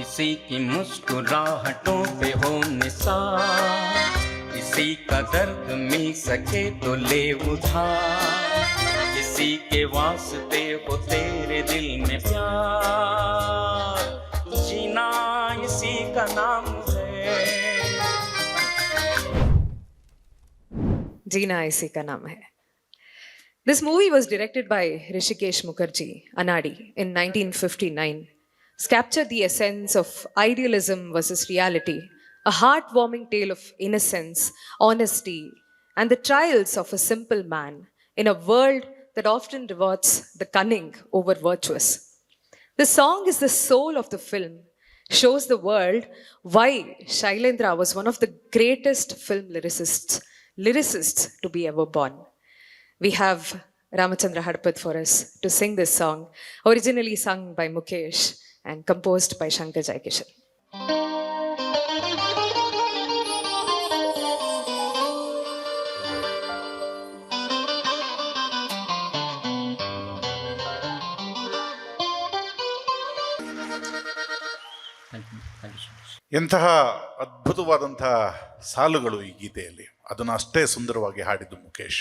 किसी की मुस्कुराहटों पे हो निसार। किसी का दर्द मिल सके तो ले उधार। किसी के वास्ते हो तेरे दिल में प्यार। जीना इसी का नाम है। जीना इसी का नाम है। This movie was directed by Rishikesh Mukherjee, Anadi, in 1959. Captured the essence of idealism versus reality, a heartwarming tale of innocence, honesty, and the trials of a simple man in a world that often rewards the cunning over virtuous. The song is the soul of the film, shows the world why Shailendra was one of the greatest film lyricists, lyricists to be ever born. We have Ramachandra Hadpat for us to sing this song, originally sung by Mukesh and composed by Shankar Jaikishan. Thank you. Thank you so much. ಎಂತಹ ಅದ್ಭುತವಾದಂತಹ ಸಾಲುಗಳು ಈ ಗೀತೆಯಲ್ಲಿ ಅದನ್ನು ಅಷ್ಟೇ ಸುಂದರವಾಗಿ ಹಾಡಿದ್ದು ಮುಖೇಶ್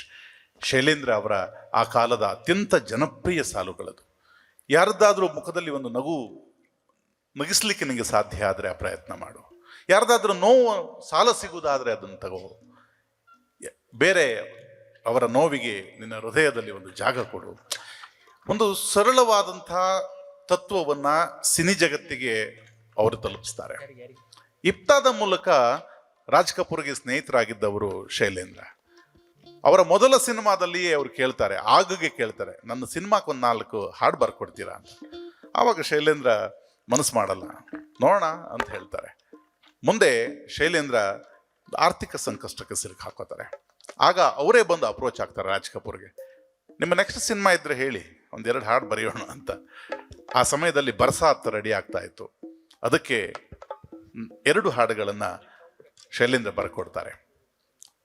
ಶೈಲೇಂದ್ರ ಅವರ ಆ ಕಾಲದ ಅತ್ಯಂತ ಜನಪ್ರಿಯ ಸಾಲುಗಳದು ಯಾರದ್ದಾದರೂ ಮುಖದಲ್ಲಿ ಒಂದು ನಗು ನಗಿಸ್ಲಿಕ್ಕೆ ನಿನಗೆ ಸಾಧ್ಯ ಆದರೆ ಆ ಪ್ರಯತ್ನ ಮಾಡು. ಯಾರ್ದಾದ್ರೂ ನೋವು ಸಾಲ ಸಿಗುವುದಾದರೆ ಅದನ್ನು ತಗೋ. ಬೇರೆ ಅವರ ನೋವಿಗೆ ನಿನ್ನ ಹೃದಯದಲ್ಲಿ ಒಂದು ಜಾಗ ಕೊಡು. ಒಂದು ಸರಳವಾದಂಥ ತತ್ವವನ್ನ ಸಿನಿ ಜಗತ್ತಿಗೆ ಅವರು ತಲುಪಿಸ್ತಾರೆ. ಇಪ್ತಾದ ಮೂಲಕ ರಾಜ್ ಕಪೂರ್ಗೆ ಸ್ನೇಹಿತರಾಗಿದ್ದವರು ಶೈಲೇಂದ್ರ. ಅವರ ಮೊದಲ ಸಿನಿಮಾದಲ್ಲಿಯೇ ಅವರು ಕೇಳ್ತಾರೆ ಆಗಗೆ ಕೇಳ್ತಾರೆ ನನ್ನ ಸಿನಿಮಾಕ್ಕೊಂದು ನಾಲ್ಕು ಹಾಡು ಬರ್ಕೊಡ್ತೀರಾ ಅಂತ. ಆವಾಗ ಶೈಲೇಂದ್ರ ಮನಸ್ಸು ಮಾಡಲ್ಲ. ನೋಡೋಣ ಅಂತ ಹೇಳ್ತಾರೆ. ಮುಂದೆ ಶೈಲೇಂದ್ರ ಆರ್ಥಿಕ ಸಂಕಷ್ಟಕ್ಕೆ ಸಿಲುಕಿ ಹಾಕೋತಾರೆ. ಆಗ ಅವರೇ ಬಂದು ಅಪ್ರೋಚ್ ಆಗ್ತಾರೆ ರಾಜ್ ಕಪೂರ್ಗೆ. ನಿಮ್ಮ ನೆಕ್ಸ್ಟ್ ಸಿನಿಮಾ ಇದ್ರೆ ಹೇಳಿ, ಒಂದೆರಡು ಹಾಡು ಬರೆಯೋಣ ಅಂತ. ಆ ಸಮಯದಲ್ಲಿ ಬರ್ಸಾತ್ ರೆಡಿ ಆಗ್ತಾ ಇತ್ತು. ಅದಕ್ಕೆ ಎರಡು ಹಾಡುಗಳನ್ನು ಶೈಲೇಂದ್ರ ಬರ್ಕೊಡ್ತಾರೆ.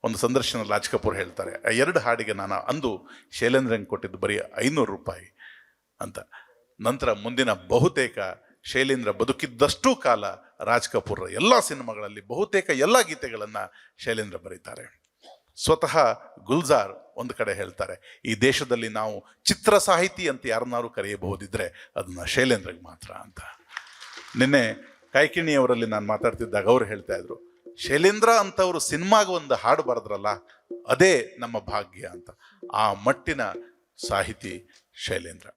ಒಂದು ಸಂದರ್ಶನ ರಾಜ್ ಕಪೂರ್ ಹೇಳ್ತಾರೆ, ಆ ಎರಡು ಹಾಡಿಗೆ ನಾನು ಅಂದು ಶೈಲೇಂದ್ರಂಗೆ ಕೊಟ್ಟಿದ್ದು ಬರೀ ಐನೂರು ರೂಪಾಯಿ ಅಂತ. ನಂತರ ಮುಂದಿನ ಬಹುತೇಕ ಶೈಲೇಂದ್ರ ಬದುಕಿದ್ದಷ್ಟು ಕಾಲ ರಾಜ್ ಕಪೂರ್ರ ಎಲ್ಲ ಸಿನಿಮಾಗಳಲ್ಲಿ ಬಹುತೇಕ ಎಲ್ಲ ಗೀತೆಗಳನ್ನು ಶೈಲೇಂದ್ರ ಬರೀತಾರೆ. ಸ್ವತಃ ಗುಲ್ಜಾರ್ ಒಂದು ಕಡೆ ಹೇಳ್ತಾರೆ, ಈ ದೇಶದಲ್ಲಿ ನಾವು ಚಿತ್ರ ಸಾಹಿತಿ ಅಂತ ಯಾರನ್ನಾರು ಕರೆಯಬಹುದಿದ್ರೆ ಅದನ್ನ ಶೈಲೇಂದ್ರಗೆ ಮಾತ್ರ ಅಂತ. ನಿನ್ನೆ ಕಾಯ್ಕಿಣಿಯವರಲ್ಲಿ ನಾನು ಮಾತಾಡ್ತಿದ್ದಾಗ ಅವ್ರು ಹೇಳ್ತಾ ಇದ್ರು, ಶೈಲೇಂದ್ರ ಅಂತವರು ಸಿನಿಮಾಗ ಒಂದು ಹಾಡು ಬರೆದ್ರಲ್ಲ, ಅದೇ ನಮ್ಮ ಭಾಗ್ಯ ಅಂತ. ಆ ಮಟ್ಟಿನ ಸಾಹಿತಿ ಶೈಲೇಂದ್ರ.